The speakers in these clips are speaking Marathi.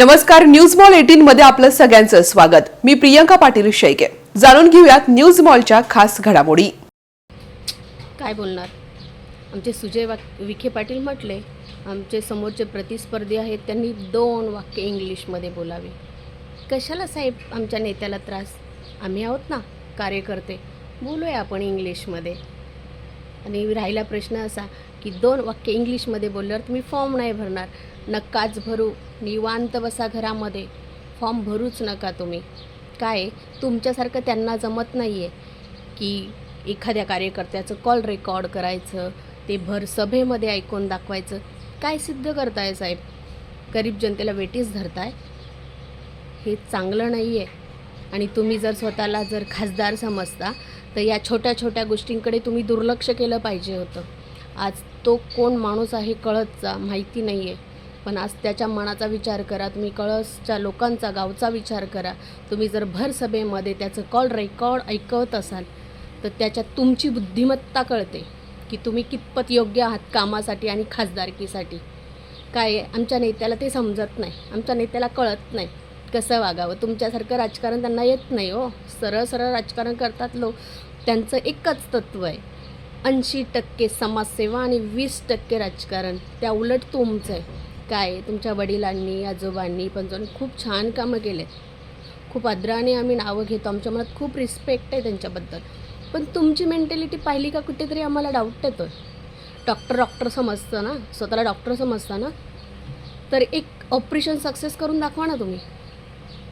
नमस्कार न्यूज मॉल एटीन मध्ये आपलं सगळ्यांचं स्वागत. मी प्रियंका पाटील शेळके. जाणून घेऊयात न्यूज मॉलच्या खास घडामोडी. काय बोलणार? आमचे सुजय वाक विखे पाटील म्हटले आमचे समोरचे प्रतिस्पर्धी आहेत त्यांनी दोन वाक्य इंग्लिशमध्ये बोलावे. कशाला साहेब आमच्या नेत्याला त्रास? आम्ही आहोत ना कार्यकर्ते. बोलूया आपण इंग्लिशमध्ये. आणि राहिला प्रश्न असा की दोन वाक्य इंग्लिशमध्ये बोलल्यावर तुम्ही फॉर्म नाही भरणार. नक्काच भरू निवांत बसा घरामध्ये. फॉर्म भरूच नका तुम्ही. काय? तुमच्यासारखं त्यांना जमत नाही आहे की एखाद्या कार्यकर्त्याचं कॉल रेकॉर्ड करायचं ते भर सभेमध्ये ऐकून दाखवायचं. काय सिद्ध करताय साहेब? गरीब जनतेला वेटीस धरताय? हे चांगलं नाही आहे आणि तुम्ही जर स्वतःला जर खासदार समजता तर या छोट्या छोट्या गोष्टींकडे तुम्ही दुर्लक्ष केलं पाहिजे होतं. आज तो कोण माणूस आहे कळसचा माहिती नाही आहे पण आज त्याच्या मनाचा विचार करा तुम्ही कळसच्या लोकांचा गावचा विचार करा. तुम्ही जर भर सभेमध्ये त्याचं कॉल रेकॉर्ड ऐकवत असाल तर त्याच्यात तुमची बुद्धिमत्ता कळते की तुम्ही कितपत योग्य आहात कामासाठी आणि खासदारकीसाठी. काय आमच्या नेत्याला ते समजत नाही आमच्या नेत्याला कळत नाही. कसं वागावं? तुमच्यासारखं राजकारण त्यांना येत नाही हो. सरळ सरळ राजकारण करतात लोक. त्यांचं एकच तत्त्व आहे ऐंशी टक्के समाजसेवा आणि वीस टक्के राजकारण. त्या उलट तुमचं आहे. काय? तुमच्या वडिलांनी आजोबांनी पंजोबांनी खूप छान कामं केले. खूप आदराने आम्ही नावं घेतो. आमच्या मनात खूप रिस्पेक्ट आहे त्यांच्याबद्दल. पण तुमची मेंटॅलिटी पाहिली का कुठेतरी आम्हाला डाऊट येतो डॉक्टर डॉक्टर समजतं ना? स्वतःला डॉक्टर समजता ना? तर एक ऑपरेशन सक्सेस करून दाखवा ना तुम्ही.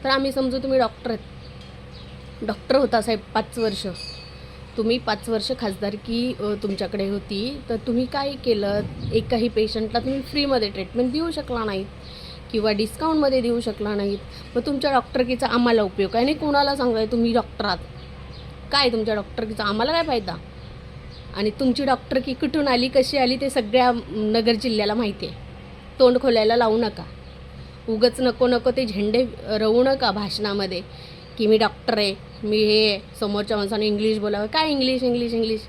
तर आम्ही समजू तुम्ही डॉक्टर आहेत. डॉक्टर होता साहेब पाच वर्ष. तुम्ही पाच वर्ष खासदारकी तुमच्याकडे होती तर तुम्ही काय केलं? एकाही पेशंटला तुम्ही फ्रीमध्ये ट्रीटमेंट देऊ शकला नाहीत किंवा डिस्काउंटमध्ये देऊ शकला नाहीत. मग तुमच्या डॉक्टरकीचा आम्हाला उपयोग आहे आणि कोणाला सांगाय तुम्ही डॉक्टर आहात काय तुमच्या डॉक्टरकीचा आम्हाला काय फायदा? आणि तुमची डॉक्टरकी कुठून आली कशी आली ते सगळ्या नगर जिल्ह्याला माहिती आहे. तोंड खोलायला लावू नका. उगच नको नको ते झेंडे रवू नका भाषणामध्ये. की मी डॉक्टर आहे मी हे आहे. समोरच्या माणसाने इंग्लिश बोलावं. काय इंग्लिश इंग्लिश इंग्लिश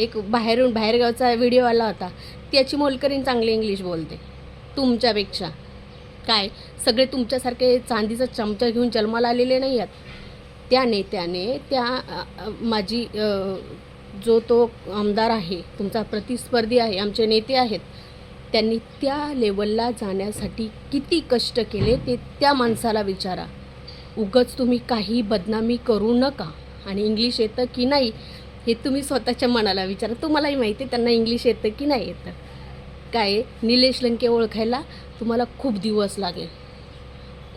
एक बाहेरून बाहेरगावचा व्हिडिओ आला होता. त्याची मोलकरीन चांगली इंग्लिश बोलते. तुमच्यापेक्षा. काय? सगळे तुमच्यासारखे चांदीचा चमचा घेऊन जन्माला आलेले नाही आहेत? त्या नेत्याने त्या माझी जो तो आमदार आहे तुमचा प्रतिस्पर्धी आहे आमचे नेते आहेत त्यांनी त्या लेवलला जाण्यासाठी किती कष्ट केले ते त्या माणसाला विचारा. उगच तुम्ही काही बदनामी करू नका. आणि इंग्लिश येतं की नाही हे तुम्ही स्वतःच्या मनाला विचारा. तुम्हालाही माहिती आहे त्यांना इंग्लिश येतं की नाही येतं. काय निलेश लंके ओळखायला तुम्हाला खूप दिवस लागेल.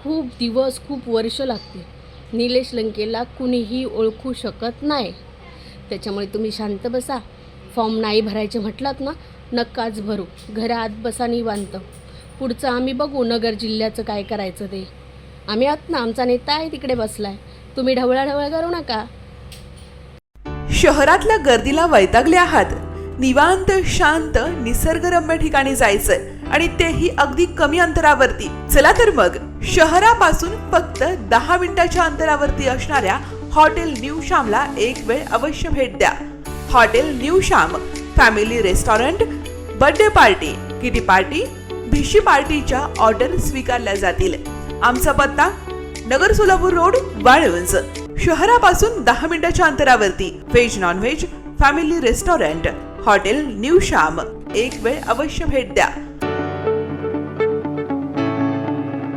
खूप दिवस खूप वर्ष लागतील. निलेश लंकेला कुणीही ओळखू शकत नाही. त्याच्यामुळे तुम्ही शांत बसा. फॉर्म नाही भरायचे म्हटलात ना नक्काच भरू. घरात बसा निवांत. पुढचं आम्ही बघू नगर जिल्ह्याचं काय करायचं ते. आम्ही आहोत ना आमचा नेता आहे तिकडे बसलाय. तुम्ही ढवळाढवळ करू नका. शहरातल्या गर्दीला वैतागले आहात. निवांत शांत निसर्गरम्य ठिकाणी जायचंय आणि तेही अगदी कमी अंतरावरती. चला तर मग शहरापासून फक्त दहा मिनिटाच्या अंतरावरती असणाऱ्या हॉटेल न्यू श्यामला एक वेळ अवश्य भेट द्या. Hotel new Shyam family restaurant birthday party kitty party भिशी पार्टीच्या ऑर्डर स्वीकारल्या जातील. आमचा पत्ता नगर सोलापूर रोड वाळवंज शहरापासून दहा मिनिटाच्या अंतरावरती. Veg non veg family restaurant hotel new Shyam एक वेळ अवश्य भेट द्या.